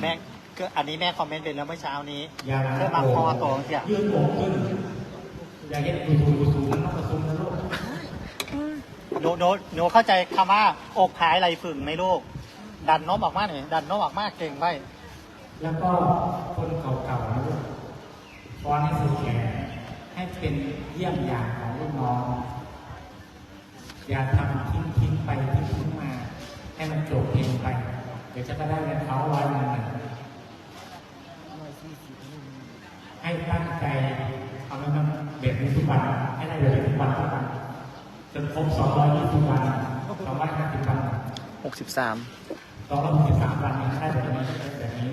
แม่ก็อันนี้แม่คอมเมนต์ไปแล้วเมื่อเช้านี้อย่าเพื่อมาคอตัวเสียยืนโอกขึ้นอย่าเย็ดดูดูดูดูมันต้องกระซุมนะลูกหนูหนูหนูเข้าใจคำว่าอกหายไหลฝึ่งไหมลูก ดันโน้มออกมาหน่อยดันโน้มออกมาเก่งไว้แล้วก็คนเก่าๆนะลูกฟ้อนให้สุดแขนให้เป็นเยี่ยมอย่างของลูกน้องอย่าทำทิ้งทิ้งไปทิ้งทิ้งมา ให้มันจบเพลงไปเดี๋ยวจะก็ได้เงินเขาร้อยหนึ่งให้ตั้งใจเอาแล้วมันเบ็ดนี้ทุกวันให้ได้เบ็ดทุกวันทุกวันจนครบสองร้อยยี่สิบวันสองร้อยห้าสิบวันหกสิบสามสองร้อยหกสิบสามวันนี้ได้แบบนี้ได้แบบนี้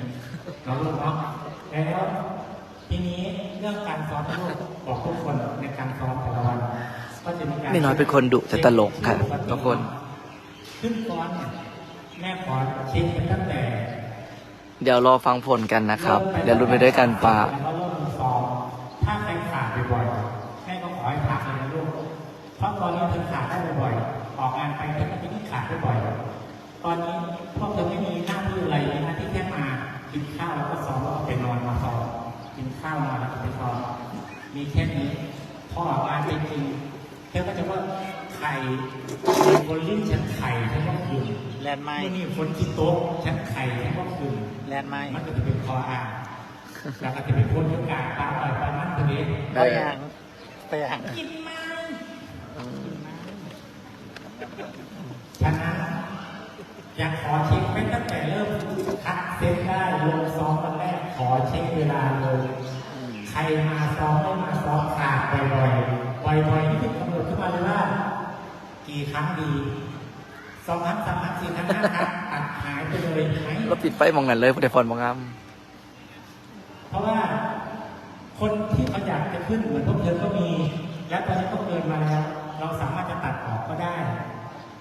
เราลูกเนาะแล้วทีนี้เรื่องการซ้อมลูกบอกทุกคนในการซ้อมแต่ละวันก็จะมีการไม่น้อยเป็นคนดุแต่ตลกค่ะทุกคนขึ้นซ้อนเนี่ย แม่ขอเช็คไปตั้งแต่เดี๋ยวรอฟังผลกันนะครับ เดี๋ยวรุ้นไปด้วยกันปาแล้วก็เริ่มซ้อมถ้าใครขาดบ่อยๆแม่ก็ขอให้พักเลยนะลูกเพราะตอนนี้เธอขาดได้บ่อยๆออกงานไปเธอก็จะยิ่งขาดได้บ่อยตอนนี้พวกเธอไม่มีหน้าที่อะไรมีหน้าที่แค่มากินข้าวแล้วก็ซ้อมแล้วก็ไปนอนมาซ้อมกินข้าวนอนแล้วก็ไปซ้อมมีแค่นี้พ่อออกงานไปจริงเธอก็จะว่าไข่คนลิ้นฉันไข่ฉันก็คืนแลนด์ไม้เมื่อนี่คนกินโต๊ะฉันไข่ฉันก็คืนแลนด์ไม้มันก็จะเป็นคออ่างแล้วก็จะเป็นคนทุกการปลาปล่อยปลามันตัวนี้ไปย่างไปย่างกินมันฉะนั้นอยากขอเช็คไว้ตั้งแต่เริ่มคัดเซตได้ลงซ้อมวันแรกขอเช็คเวลาเลยใครมาซ้อมไม่มาซ้อมขาดบ่อยๆบ่อยๆนี่ถึงกำหนดขึ้นมาเลยว่า กี่ครั้งดีสองครั้งสามครั้งสี่ครั้งห้าครั้งตัดหายไปเลยไหมเราปิดไฟมองกันเลยพอได้ฟอนมองงามเพราะว่าคนที่เขาอยากจะขึ้นเหมือนพวกเธอก็มี และตอนนี้ก็เกินมาแล้ว เราสามารถจะตัดออกก็ได้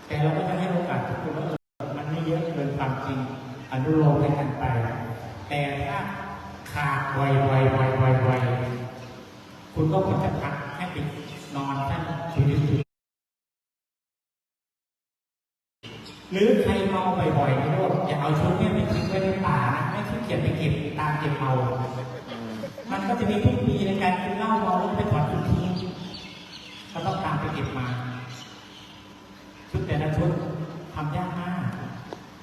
แต่เราก็จะให้โอกาสทุกคนว่าเออมันไม่เยอะเกินความจริงอนุโลมให้กันไป แต่ถ้าขาดไวไวไวไวไวคุณก็ควรจะพักให้ไปนอนท่าน หรือใครเมาบ่อยๆในโลกอย่าเอาชุดเนี่ยไปทิ้งไว้ในป่านะไม่ขี้เกียจไปเก็บตามเก็บเมา มันก็จะมีทุกปีในการกินเหล้าเมาแล้วไปถอนทุกทีก็ต้องตามไปเก็บมา ชุดแต่ละชุดทำยากมาก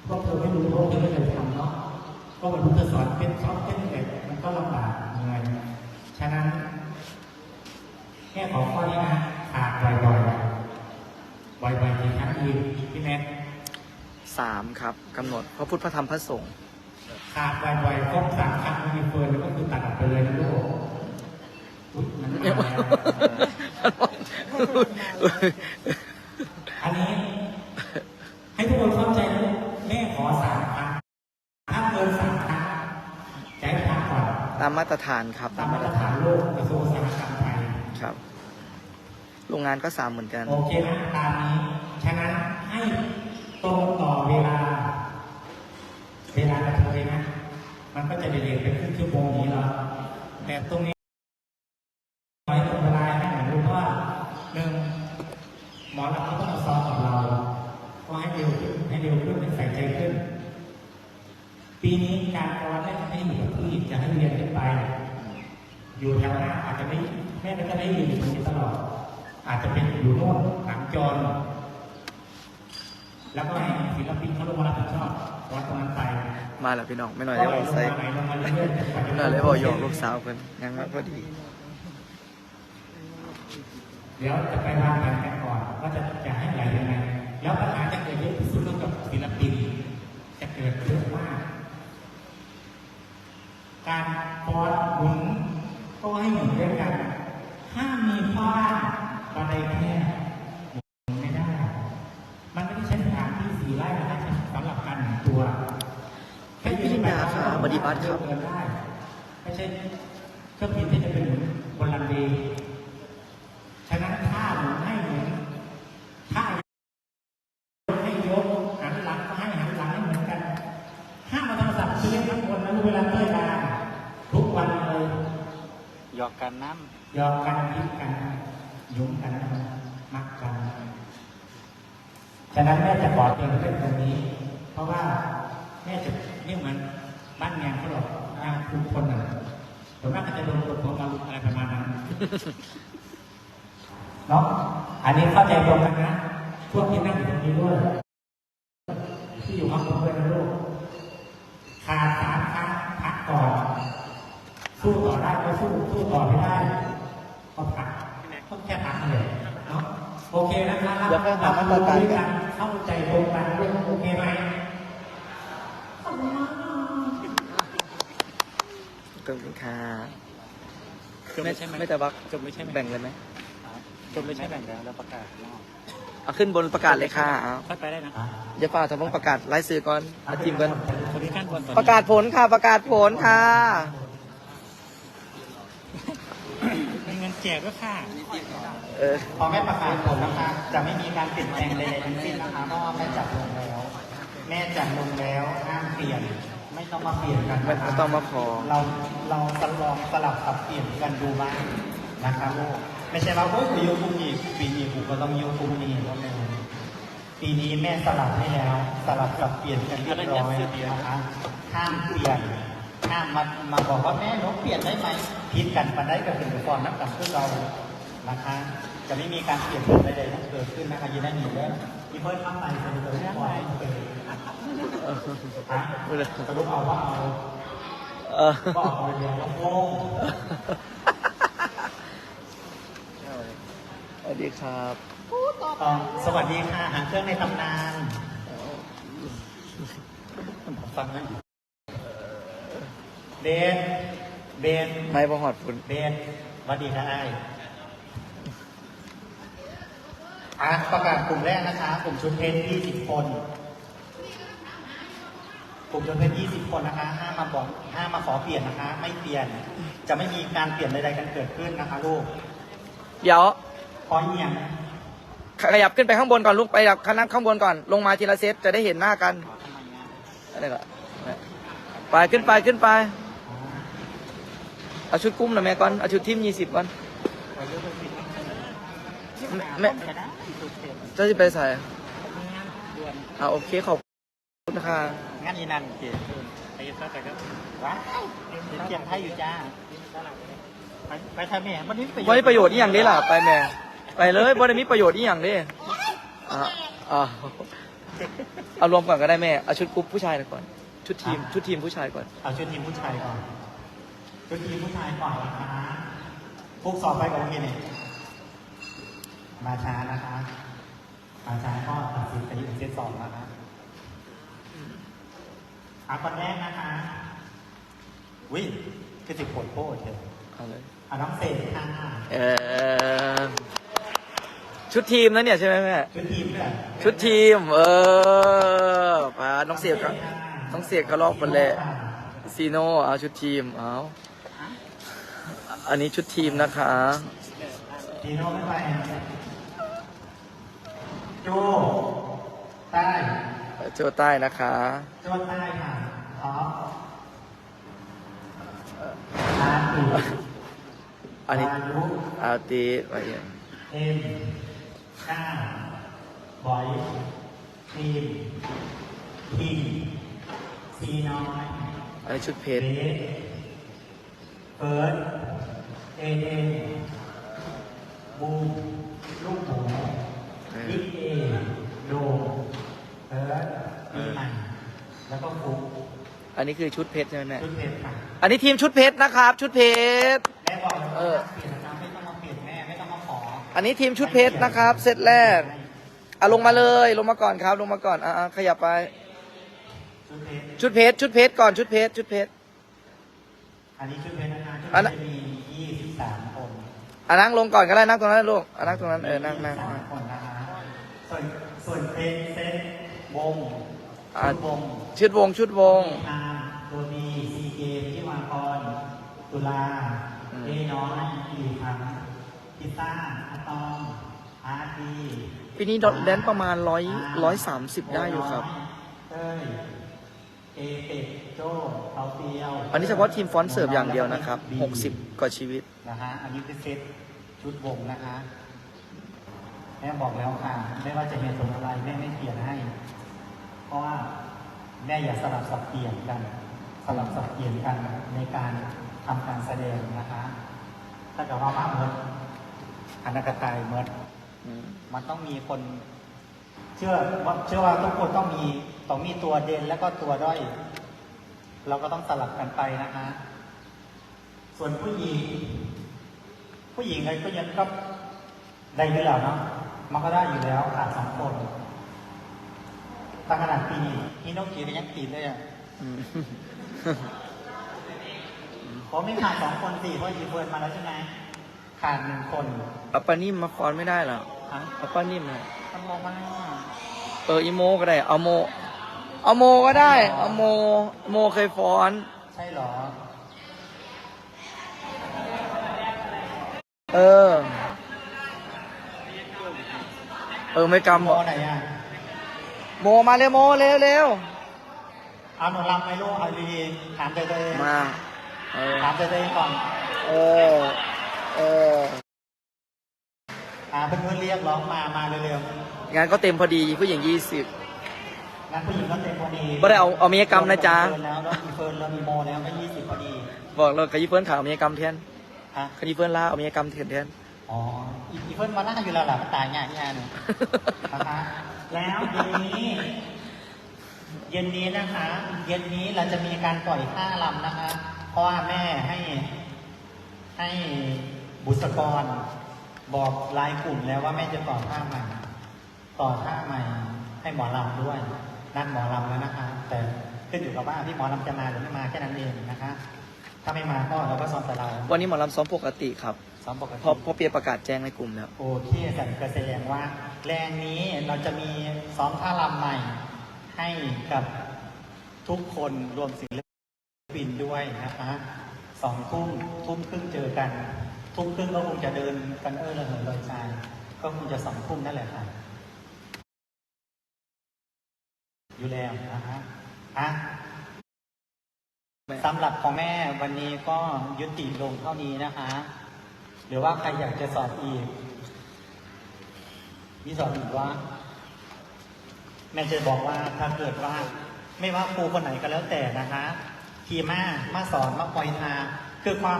พวกเธอไม่รู้พวกเธอไม่เคยทำเนาะก็วันพุทธสอนเป็นช็อปเป็นเด็กมันก็ลำบากเหนื่อยฉะนั้นแค่ขอข้อนี้นะขาดบ่อยๆบ่อยๆกี่ครั้งดีพี่แม็ก สามครับกำหนดพระพุทธพระธรรมพระสงฆ์ขาดบ่อยๆครบสามครั้งไม่มีเฟิร์นก็คือตัดออกไปเลยนะลูกอุ๊ยมันมาแล้วอันนี้ ให้ทุกคนเข้าใจนะแม่ขอสามครั้งถ้าเกินสามครั้งใจพักก่อนตามมาตรฐานครับ ตาตามมมามาตตรรฐาฐานนโลกกระทรวงอุตสาหกรรมไทยครับ โรงงานก็สามเหมือนกัน โอเคนะตามนี้ ฉะนั้นให้ ตรงต่อเวลา เวลากระเทยนะ มันก็จะเรียนไปครึ่งชั่วโมงนี้แล้วแต่ตรงนี้ไว้ตรงเวลาให้หน่อยรู้ว่าหนึ่งหมอเราก็ต้องซ้อมกับเราก็ให้เร็วขึ้นให้เร็วขึ้นให้ใส่ใจขึ้น ปีนี้การกรได้ให้อยู่กับที่จะให้เรียนขึ้นไป อยู่แถวหน้าอาจจะไม่แม่ไม่ก็ได้อยู่ตรงนี้ตลอด อาจจะเป็นอยู่โน่นหลังจร แล้วก็ให้ศิลปินเขาลงมารับผิดชอบวัดตรงนั้นไปมาแล้วพี่น้องไม่หน่อยก็ได้ไหลบอกลงใส่มาไหลลงมาเรื่อยๆแต่กว่าจะไม่หน่อยได้บอกหยอกลูกสาวเพิ่นยังมาพอดี เดี๋ยวจะไปวางแผนกันก่อนว่าจะจะให้ไหลยังไง แล้วปัญหาจะเกิดเยอะที่สุดก็กับศิลปิน จะเกิดเยอะมาก การฟ้อนหมุนก็ให้หมุนด้วยกัน ห้ามมีข้ออ้างบันไดแค่หมุนไม่ได้ มันไม่ได้ใช้สถานที่สีไร่นะใช้สำหรับการหมุนตัว พี่พิดา ครับปฏิบัติครับเดินได้ไม่ใช่เครื่องบินที่จะเป็นหมุนบนลันเวย์ฉะนั้นถ้าหมุนให้หมุนถ้าให้ยกหันหลังก็ให้หันหลังให้เหมือนกันห้ามมาโทรศัพท์ซื้อเล่นทั้งคนนะเวลาเต้ยมาทุกวันเลยหยอกกันน้ยอมกันคิดกันยุ่งกันมักกันฉะนั้นแม่จะขอเตือนเรื่องตรงนี้ เพราะว่าแม่จะนี่เหมือน บ้านเมียงเขาหรอกงานทุกคนอะส่วนมากก็จะโดนกดหัวมาลุกอะไรประมาณนั้นเนาะอันนี้เข้าใจตรงกันนะพวกที่นั่งอยู่ตรงนี้ด้วยที่อยู่ข้างบนด้วยนะลูกขาดสามครั้งพักก่อน สู้ต่อได้ก็สู้สู้ต่อไม่ได้ก็พักก็แค่พักเลยเนาะโอเคนะครับเดี๋ยวค่อยหามาตรการกันเข้าใจตรงกันด้วยโอเคไหม ขอบคุณค่ะจบไม่ใช่ไหมไม่แต่บักจบไม่ใช่ไหมแบ่งเลยไหมจบไม่ใช่แบ่งแล้วแล้วประกาศรอบเอาขึ้นบนประกาศเลยค่ะเอาค่อยไปได้นะอย่าเปล่าทำต้องประกาศไลฟ์สื่อก่อนมาทีมกันคนที่ขั้นบนประกาศผลค่ะ ประกาศผลค่ะมีเงินแจกด้วยค่ะเออพอแม่ประกาศผลนะคะ จะไม่มีการเปลี่ยนแปลงใดๆทั้งสิ้นนะคะเพราะว่าแม่จับลงแล้ว แม่จับลงแล้วห้ามเปลี่ยน ไม่ต้องมาเปลี่ยนกันไม่นะคะไม่ต้องมาขอ เราเราสลองสลับสับเปลี่ยนกันดูบ้างนะคะลูกไม่ใช่ว่าโอ้ยกูอยูคุมอีกปีนี้กูก็ต้องอยูคุมนี่แล้วแม่ปีนี้แม่สลับให้แล้ว สลับสับเปลี่ยนกันเรียบร้อยนะคะห้ามเปลี่ยนห้ามมามาบอกว่าแม่หนูเปลี่ยนได้ไหมผิดกันปันได้กับถึงฟอนนักกันเพื่อเรานะคะจะไม่มีการเปลี่ยนแปลงใดๆทั้งเกิดขึ้นนะคะยินดีหนีแล้วที่เพิ่มข้ามไปสรุปเลยปล่อยให้เกิดฮะ สรุปเอาว่าเอาเออบอกเอาเดียวว่าโง่สวัสดีครับต่อสวัสดีค่ะหางเครื่องในตำนานฟังนะเบนเบนไม่ประหอดฝุ่นเบนสวัสดีค่ะไอ้อะประกาศกลุ่มแรกนะคะ กลุ่มชุดเพชร20 คน กลุ่มชุดเพชร20 คนนะคะห้ามมาบอกห้ามมาขอเปลี่ยนนะคะ ไม่เปลี่ยน จะไม่มีการเปลี่ยนใดๆกันเกิดขึ้นนะคะลูกเดี๋ยวขอเอียงขยับขึ้นไปข้างบนก่อนลูกไปแบบคณะข้างบนก่อน ลงมาทีละเซตจะได้เห็นหน้ากันอะไรล่ะไปขึ้นไปขึ้นไป เอาชุดกุ้มหน่อยแม่ก่อน เอาชุดทีมยี่สิบก่อนแม่เจ้าจะไปใส่อ่าโอเคขอบ คุณนะคะงั้นอีนันเกียรติไปยึดซะแต่ก็ว้าวเกียรติไทยอยู่จ้าไปไปทำแม่วันนี้บ่มีประโยชน์อีหยังเด้ล่ะไปแม่ไปเลยบ่ได้มีประโยชน์อีหยังเด้อ่าอ่าเอารวมก่อนก็ได้แม่เอาชุดกรุ๊ปผู้ชายก่อน ชุดทีมชุดทีมผู้ชายก่อนเอาชุดทีมผู้ชายก่อนชุดทีมผู้ชายก่อนนะคะพวกสอบไปกับโอเคเนี่ยมาช้านะคะมาช้าก็ตัดสินไปที่เซตสองแล้วนะ อาคนแรกนะคะวิคือสิบปวดโป้เถอะเอาเลยเอาน้องเศษค่ะเออชุดทีมนะเนี่ยใช่ไหมแม่ชุดทีมเลยชุดทีม เออปาน้องเสียบก็น้องเสียบก็ลอกไปเลยซีโน่เอาชุดทีมเอาอันนี้ชุดทีมนะคะดีโน่ไม่ไปโจใต้ โจใต้นะคะโจใต้ค่ะท็อปอาร์ตีอันนี้วายุอาตีไปอย่างเอ็มก้าบอยทีมทีมซีน้อยอันนี้ชุดเพเบชรเฟิร์สเอเอบูลูกหมูออบิ๊กเอโด เฟิร์สปีใหม่แล้วก็ฟุกอันนี้คือชุดเพชรใช่ไหมแม่ชุดเพชรค่ะอันนี้ทีมชุดเพชรนะครับ ชุดเพชรแม่บอกเลยเอว่าอเปลี่ยนนะไม่ต้องมาเปลี่ยนแม่ไม่ต้องมาขออันนี้ทีมชุดเพชรนะครับเซตแรกอะลงมาเลยลงมาก่อนครับ ลงมาก่อนอ่าขยับไปชุดเพชรชุดเพชรชุดเพชรก่อนชุดเพชรชุดเพชรอันนี้ชุดเพชรนะคะชุดอันเพนั้ชนรมียี่สิบสามคนอะนั่งลงก่อนก็ได้นั่งตรงนั้นลูกอะนั่งตรงนั้นเออนั่งนั่งสานั่มงคนนะคะส่วนส่วนเพลงเซต วงอะชุดวงชุดวงชุดวง อาตัวดีซีเกมที่วางกรตุลาอืม เอน้อยอีพังพิต้าอะตอมอาร์ตีปีนี้แดนประมาณร้อยร้อยสามสิบได้อยู่ครับ เต้ยเอเป็ดโจ้เตาเตียวอันนี้เฉพาะทีมฟอนต์เสิร์ฟอย่างเดียวนะครับหกสิบกว่าชีวิต นะฮะอันนี้คือเซตชุดวงนะคะแม่บอกแล้วค่ะ ไม่ว่าจะเหตุผลอะไรแม่ไม่เปลี่ยนให้เพ ราะว่าแม่อย่าสลับสับเปลี่ยนกัน สลับสับเปลี่ยนกันในการทำการแสดงนะคะถ้าเกิดว่ามาเมิดอันนักตายเมิดมมันต้องมีคน เชื่อว่าเชื่อว่าทุกคนต้องมีต้องมีตัวเด่นแล้วก็ตัวด้อย เราก็ต้องสลับกันไปนะคะส่วนผู้หญิง ผู้หญิงอะไรก็ยังก็ได้อยู่แล้วเนาะมันก็ได้อยู่แล้วขาดสองคน ตั้งขนาดปีนี้พี่นกกีก็ยังตีเลยอะอืมผมไม่ขาดสองคนสี่เพราะยีเฟิร์นมาแล้วใช่ไหมขาดหนึ่งคนเอาปลานิ่มมาฟอนไม่ได้เหรอฮะเอาปลานิ่มเลยมันมองมาเอออีโมก็ได้เอาโมเอาโมก็ได้เอาโม โมเคยฟ้อน ใช่เหรอ เออ เออไม่กำโมบอกไหนอะ โมมาเร็วโมเร็วเร็วเอาหนูรำไหมลูกเอาดีๆถามใจตัวเองมาเออถามใจตัวเองก่อนเออเอออ่าเพื่อนๆเรียกร้องมา มาเร็วงานก็เต็มพอดีผู้หญิงยี่สิบๆงั้นผู้หญิงก็เต็มพอดีบ่ได้เอาเอาเมียกรรมนะจ๊ะเฟิร์นแล้วแล้วมีเฟิร์นแล้วมีโมแล้วก็ยี่สิบพอดีบอกเลยกะยี่เฟิร์นขาวเอาเมียกรรมแทนฮะคดีเฟิร์นลาเอาเมียกรรมแทนแทนอ๋ออีอีเฟิร์นมาล่าอยู่แล้วล่ะมันตายง่ายง่ายหนึ่ง นะคะ แล้วเย็นนี้ เย็นนี้นะคะ เย็นนี้เราจะมีการปล่อยท่าลำนะคะ เพราะว่าแม่ให้ให้บุษกร บอกลายกลุ่มแล้วว่าแม่จะต่อท่าใหม่ ต่อท่าใหม่ ให้หมอลำด้วย นัดหมอลำแล้วนะคะ แต่ขึ้นอยู่กับว่าพี่หมอลำจะมาหรือไม่มาแค่นั้นเองนะคะ ถ้าไม่มาก็เราก็ซ้อมแต่เราวันนี้หมอลำซ้อมปกติครับ ซ้อมปกติพอพอเปียประกาศแจ้งในกลุ่มแล้ว โอเคสันก็แสดงว่า แรงนี้เราจะมีซ้อมท่ารำใหม่ ให้กับทุกคนรวมศิลปินด้วยนะคะสองทุ่มทุ่มครึ่งเจอกัน ทุ่มครึ่งก็คงจะเดินกันเออระเหยลอยใจก็คงจะสองทุ่มนั่นแหละค่ะ อยู่แล้วนะคะอะสำหรับของแม่วันนี้ก็ยุติลงเท่านี้นะคะ หรือว่าใครอยากจะสอบอีก มีสอบอีกว่า แม่จะบอกว่าถ้าเกิดว่า ไม่ว่าครูคนไหนก็แล้วแต่นะคะทีมามาสอนมาปล่อยทาคือความ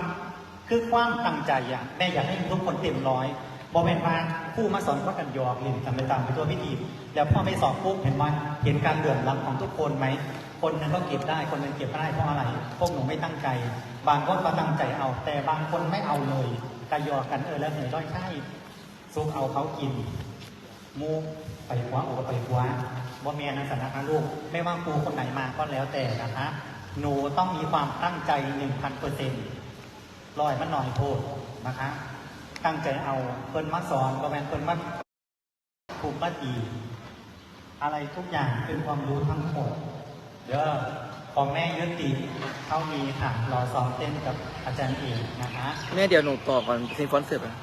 คือความตั้งใจอะแม่อยากให้ทุกคนเต็มร้อยบอกเป็นว่าครูมาสอนก็กันยอกเล่นทำไปตามไปตัวพิธีแล้วพ่อไปสอบปุ๊บเห็นไหมเห็นการเหลื่อมล้ำของทุกคนไหมคนหนึงก็เก็บได้คนหนึงเก็บไม่ได้เพราะอะไรพวกหนูไม่ตั้งใจ บางคนก็ตั้งใจเอา แต่บางคนไม่เอาเลย กหยอกกันเออแล้วเหนื่อยด้อยใช่ซุกเอาเขากิน มูไปคว้าโอกไปคว้าว่าเมียนันสนะคะลูก ไม่ว่าครูคนไหนมาก็แล้วแต่นะคะ หนูต้องมีความตั้งใจหนึ่งพันเปอร์เซ็นต์ลอยมันหน่อยโทษนะคะ ตั้งใจเอาเพิ่นมาสอนก็แมนเพิ่นมาถูกมาดี อะไรทุกอย่างเป็นความรู้ทั้งหมดเดี๋ยว ของแม่ยุติเท่านี้ค่ะรอซ้อมเต้นกับอาจารย์เอกนะคะแม่เดี๋ยวหนูต่อก่อนซีนฟอนเสิร์ฟอะ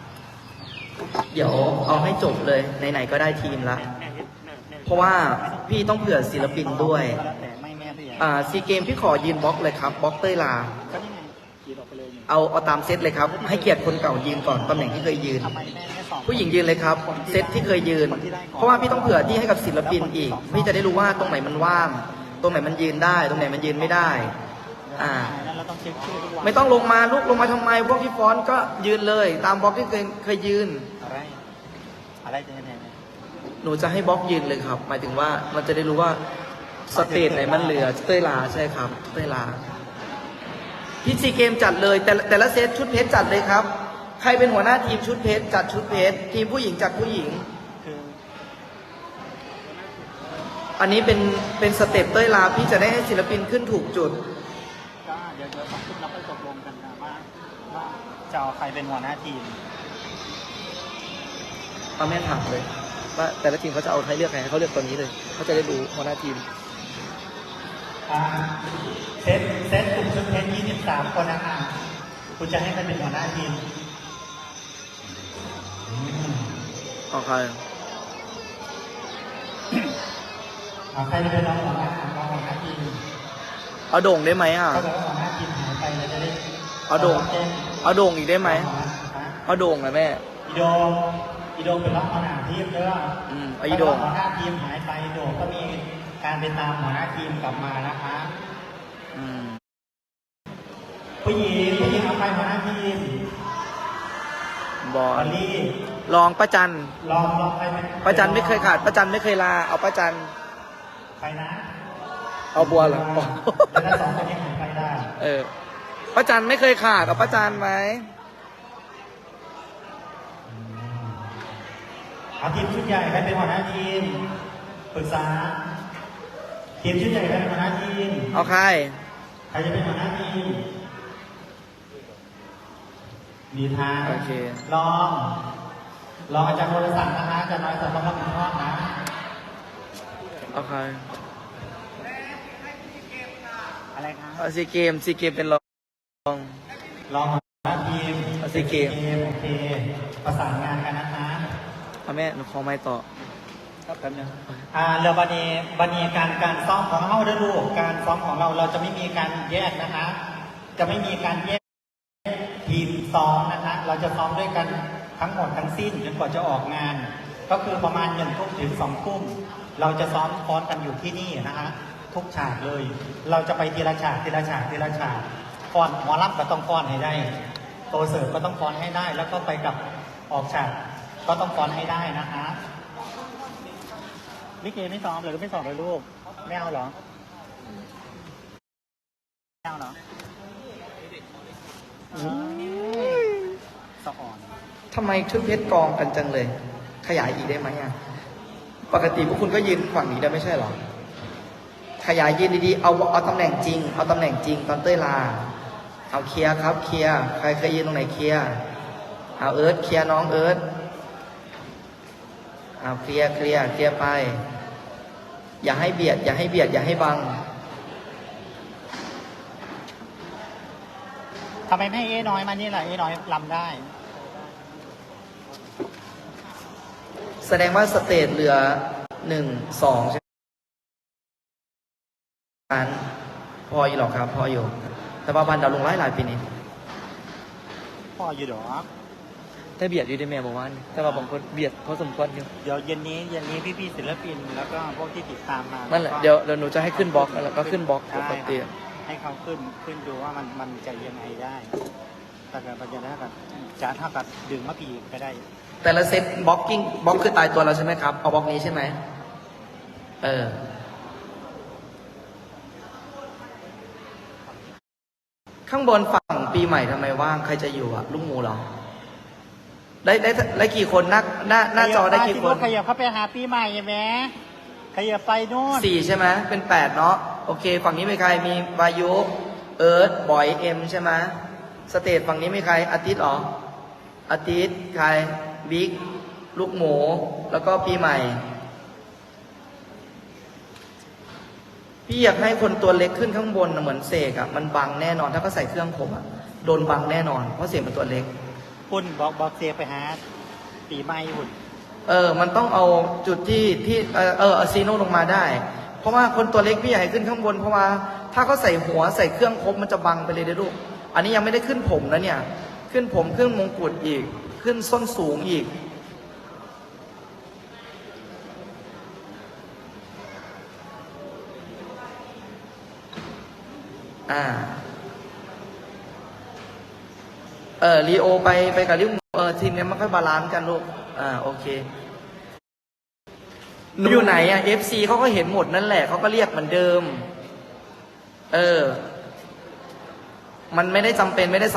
เดี๋ยวเอาให้จบเลยไหนๆก็ได้ทีมละ เพราะว่าพี่ต้องเผื่อศิลปินด้วยแต่ไม่แม่พี่อ่าซีเกมพี่ขอยืนบล็อกเลยครับบล็อกเต้ยลา ก็นี่ไงขีดออกไปเลยนี่เอาเอาตามเซตเลยครับ ให้เกียรติคนเก่ายืนก่อนตำแหน่งที่เคยยืน ทำไมแม่ไม่สอนผู้หญิงยืนเลยครับ เซตที่เคยยืน เพราะว่าพี่ต้องเผื่อที่ให้กับศิลปินอีก พี่จะได้รู้ว่าตรงไหนมันว่าง ตรงไหนมันยืนได้ ตรงไหนมันยืนไม่ได้ อ่า แล้วเราต้องเช็คชื่อทุกวันไม่ต้องลงมาลุกลงมาทำไม พวกพี่ฟอนต์ก็ยืนเลย ตามบล็อกที่เคยเคยยืน อะไรอะไรจะยังไงเนี่ยหนูจะให้บล็อกยืนเลยครับ หมายถึงว่ามันจะได้รู้ว่าสเตจไหนมันเหลือเต้ยลาใช่ครับ เต้ยลาพี่ซีเกมจัดเลย แต่ละแต่ละเซตชุดเพชรจัดเลยครับ ใครเป็นหัวหน้าทีมชุดเพชรจัดชุดเพชรทีมผู้หญิงจัดผู้หญิง คื ออันนี้เป็นเป็นสเต็ปเต้ยลาพี่จะได้ให้ศิลปินขึ้นถูกจุด ก็เดี๋ยวเดี๋ยวสองทุ่มเราไปตกลงกันนะว่าว่าจะเอาใครเป็นหัวหน้าทีม เอาแม่ถามเลย ว่าแต่ละทีมเขาจะเอาใครเลือกใครเขาเลือกตัวนี้เลย เขาจะได้รู้หัวหน้าทีม อ่าเซตเซตกลุ่มชุดเพชร23คนนะคะคุณจะให้ใครเป็นหัวหน้าทีมอืมเอาใคร ใครจะเป็นรองหัวหน้ารองหัวหน้าทีมเอาโด่งได้ไหมอะถ้าเกิดว่าหัวหน้าทีมหายไปเราจะได้เอาโด่ง แจ้งเอาโด่งอีกได้ไหมฮะเอาโด่งนะแม่ อีโดมอีโดมเป็นรับหัวหน้าทีมเด้ออืมเอาอีโดมถ้าหัวหน้าทีมหายไปอีโดมก็มีการไปตามหัวหน้าทีมกลับมานะคะอืม ผู้หญิงผู้หญิงเอาใครหัวหน้าทีมบออลลลี่ลองป้าจันลองลองใครไหม ป้าจันไม่เคยขาดป้าจันไม่เคยลา เอาป้าจัน ใครนะเอาบัวเหรอแล้วถ้าสองคนนี้หายไปได้เออป้าจันไม่เคยขาดเอาป้าจันไหมเอาทีมชุดใหญ่ใครเป็นหัวหน้าทีมปรึกษาทีมชุดใหญ่ใครเป็นหัวหน้าทีมเอาใครใครจะเป็นหัวหน้าทีมมีทางโอเคลองลองอาจารย์โทรศัพท์นะคะอาจารย์น้อยสัมภาระคุณพ่อนะ เอาใครอะไรคะเอาซีเกมซีเกมเป็นรองลองหัวหน้าทีมเอาสิเกมโอเคประสานงานกันนะคะเอาแม่หนูขอไม้ต่อครับแป๊บนึงอ่าเรือบันีบันีการการซ้อมของเราด้วยลูกการซ้อมของเราเราจะไม่มีการแยกนะคะ จะไม่มีการแยกทีมซ้อมนะคะเราจะซ้อมด้วยกันทั้งหมดทั้งสิ้นจนกว่าจะออกงาน ก็คือประมาณหนึ่งทุ่มถึงสองทุ่ม เราจะซ้อมฟ้อนกันอยู่ที่นี่นะคะทุกฉากเลย เราจะไปทีละฉากทีละฉากทีละฉากฟ้อนหมอรับก็ต้องฟ้อนให้ได้ตัวเสิร์ฟก็ต้องฟ้อนให้ได้ แล้วก็ไปกับออกฉากก็ต้องฟ้อนให้ได้นะคะลิเกไม่ซ้อมเลยก็ไม่ซ้อมเลยลูกไม่เอาเหรอไม่เอาเหรอสะอ่อนทำไมชุดเพชรกองกันจังเลย ขยายอีกได้ไหมอะ ปกติพวกคุณก็ยืนฝั่งนี้ได้ไม่ใช่หรอ ขยายยืนดีๆ เอาเอาตำแหน่งจริง เอาตำแหน่งจริงตอนเต้ยลา เอาเคลียร์ครับเคลียร์ ใครเคยยืนตรงไหนเคลียร์ เอาเอิร์ธเคลียร์น้องเอิร์ธเอาเคลียร์เคลียร์เคลียร์ไป อย่าให้เบียด อย่าให้เบียด อย่าให้บังทำไมไม่ให้เอ้น้อยมานี่ล่ะเอ้น้อยลำได้ แสดงว่าสเตจเหลือหนึ่งสองใช่ไหมอันพออยู่หรอกครับ พออยู่ แต่ว่าบันดาวลงไล่หลายปีนี้พ่ออยู่เดี๋ยวแต่เบียดอยู่ในแม่บอกว่าแต่ว่าบางคนเบียดพอสมควรอยู่เดี๋ยวเย็นนี้เย็นนี้พี่ๆศิลปินแล้วก็พวกที่ติดตามมานั่นแหละก็เดี๋ยวเดี๋ยวหนูจะให้ขึ้นบล็อกแล้วก็ขึ้นบล็อกปกติให้เขาขึ้นขึ้นดูว่ามันมันจะยังไงได้แต่ก็มันจะได้แบบจะเท่ากับดึงมะปีก็ได้ แต่ละเซตบล็อกกิ้งบล็อกคือตายตัวเราใช่ไหมครับ เอาบล็อกนี้ใช่ไหมเออข้างบนฝั่งปีใหม่ทำไมว่างใครจะอยู่อะลูกหมูเหรอได้ได้ได้กี่คนหน้าหน้าหน้าจอได้กี่คนขยับเข้าไปหาปีใหม่ไหมขยับไปนู่นสี่ใช่ไหมเป็นแปดเนาะโอเค ฝั่งนี้มีใครมีวายุเอิร์ธบอยเอ็มใช่ไหมสเตจฝั่งนี้มีใครอาทิตย์เหรออาทิตย์ใคร บิ๊กลูกหมู แล้วก็ปีใหม่ พี่อยากให้คนตัวเล็กขึ้นข้างบนน่ะเหมือนเสกอะมันบังแน่นอน ถ้าเขาใส่เครื่องผมอะโดนบังแน่นอน เพราะเสียงมันตัวเล็กคุณบอกบอกเสียไปหาปีใหม่หุ่นเออ มันต้องเอาจุดที่ที่เออเออเอาซีโนลงมาได้ เพราะว่าคนตัวเล็กพี่ใหญ่ขึ้นข้างบนเพราะว่า ถ้าเขาใส่หัวใส่เครื่องครบมันจะบังไปเลยเด้อลูก อันนี้ยังไม่ได้ขึ้นผมนะเนี่ย ขึ้นผมขึ้นมงกุฎอีก ขึ้นส้นสูงอีก อ่า เออรีโอไปไปกับลิวเออทีมเนี้ยมันค่อยบาลานซ์กันลูก อ่า โอเคหนูอยู่ไหนอะ FC เขาก็เห็นหมดนั่นแหละเขาก็เรียกเหมือนเดิม เออ มันไม่ได้จำเป็นไม่ได้ส